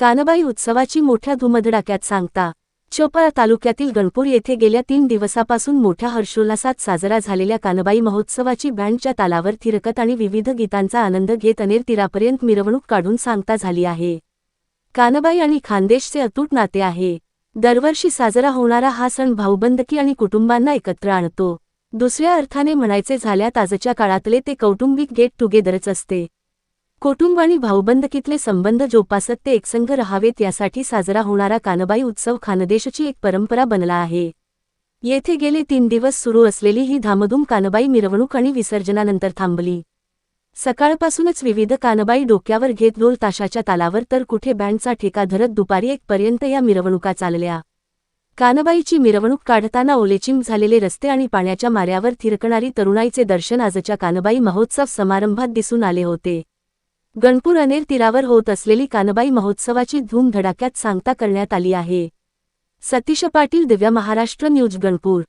कानबाई उत्सवाची मोठ्या धुमधडाक्यात सांगता चोपळा तालुक्यातील गणपूर येथे गेल्या तीन दिवसापासून मोठ्या हर्षोल्लासात साजरा झालेल्या कानबाई महोत्सवाची बँडच्या तालावर थिरकत आणि विविध गीतांचा आनंद घेत अनेर तीरापर्यंत मिरवणूक काढून सांगता झाली आहे. कानबाई आणि खानदेशचे अतूट नाते आहे. दरवर्षी साजरा होणारा हा सण भाऊबंदकी आणि कुटुंबांना एकत्र आणतो. दुसऱ्या अर्थाने म्हणायचे झाल्यात आजच्या काळातले ते कौटुंबिक गेट टुगेदरच असते. कुटुंब आणि भाऊबंदकीतले संबंध जोपासत ते एकसंघ रहावेत यासाठी साजरा होणारा कानबाई उत्सव खानदेशची एक परंपरा बनला आहे. येथे गेले तीन दिवस सुरू असलेली ही धामधूम कानबाई मिरवणूक आणि विसर्जनानंतर थांबली. सकाळपासूनच विविध कानबाई डोक्यावर घेत ढोल ताशाच्या तालावर तर कुठे बँडचा ठेका धरत दुपारी एकपर्यंत या मिरवणुका चालल्या. कानबाईची मिरवणूक काढताना ओलेचिम झालेले रस्ते आणि पाण्याच्या माऱ्यावर थिरकणारी तरुणाईचे दर्शन आजच्या कानबाई महोत्सव समारंभात दिसून आले होते. गणपूर अनेर तीरावर होत असलेली कानबाई महोत्सवाची धूम धडाक्यात सांगता करण्यात आली आहे Satish Patil Divya Maharashtra news Ganpur